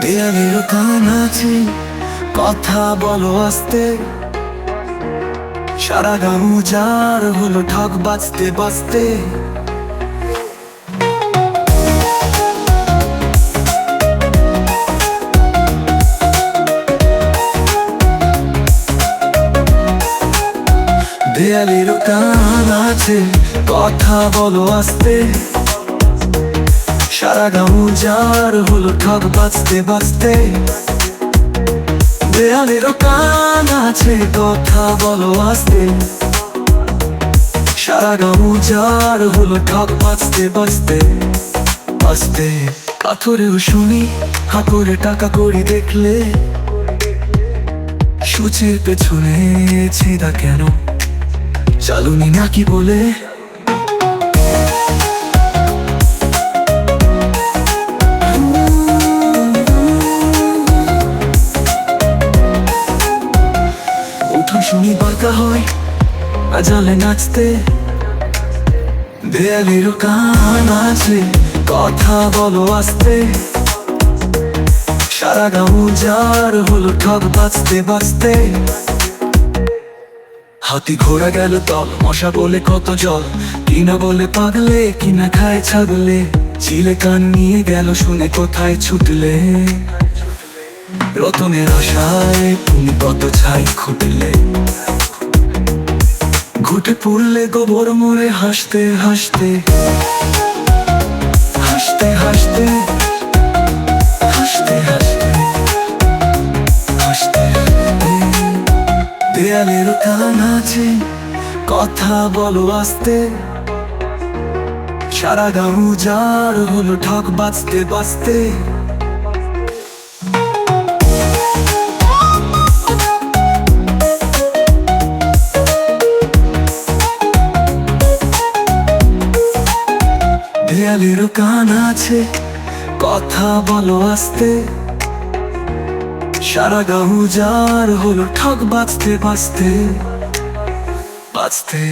দেয়ালের কান আছে, কথা বলো আস্তে। সারা গাঁ যার হলো ঠক বাজতে বাজতে। দেয়ালের কান আছে, কথা বলো আস্তে। সারা গাঁ যার হলো ঠক বাজতে বাজতে। দেয়ালের কান আছে, কথা বলো আস্তে। সারা গাঁ যার হলো ঠক বাজতে বাজতে। বাজতে পাথরেও শুনি হাতুরে টাকা করি দেখলে। সূচের পেছনে ছেদা কেন? চালুনি নাকি বলে শুনি বাঁকা হয়, আজালে নাচতে। দেয়ালের কান আছে, কথা বলো আস্তে। সারা গাঁ যার হলো ঠক বাঁচতে বাঁচতে হাতি ঘোড়া গেল তল, মশা বলে কত জল। কিনা বলে পাগলে, কিনা খায় ছাগলে। চিলে কান নিয়ে গেল, শুনে কোথায় ছুটলে। রতনের আশায় তুমি কত ছাই খুটলে? ঘুটে পড়লে গোবর মোড়ে হাসতে হাসতে হাসতে হাসতে হাসতে হাসতে হাসতে দেয়ালের কান আছে, কথা বলো আস্তে। সারা গাঁ যার হলো ঠক বাজতে বাজতে। দেয়ালের কান আছে, কথা বলো আস্তে। সারা গাহু যার হলো ঠক বাঁচতে বাঁচতে বাঁচতে।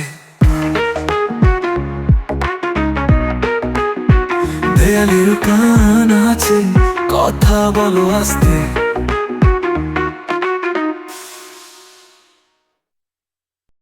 দেয়ালের কান আছে, কথা বলো আস্তে।